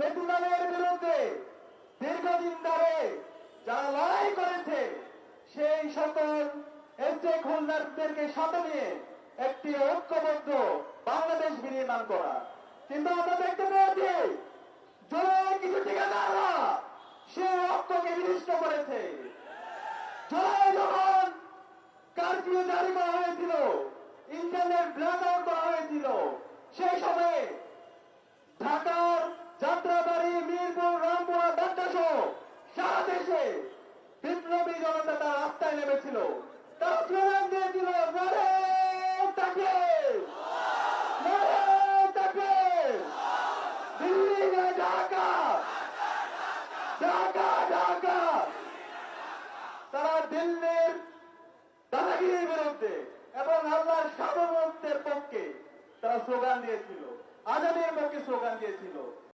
ফেসিবাদের বিরুদ্ধে দীর্ঘদিন ধরে যারা লড়াই করেছে, সেই সকল স্টেক হোল্ডারদেরকে সাথে নিয়ে একটি ঐক্যবদ্ধ বাংলাদেশ বিনির্মাণ করা। কিন্তু আমরা দেখতে পেয়েছি, জুলাই কিছু ঠিকাদাররা সে ঐক্যকে বিনিষ্ট করেছে। জুলাই যখন কারফিউ জারি করা হয়েছিল ইন্টারনেট ব্ল্যাক দেশে বিপ্লবী জনতা তার রাস্তায় নেমেছিল। তারা স্লোগান দিয়েছিল ঢাকা! তারা দিল্লির দাদাগিরির বিরুদ্ধে এবং আল্লাহর সার্বভৌমত্বের পক্ষে তারা স্লোগান দিয়েছিল। আজাদের পক্ষে স্লোগান দিয়েছিল।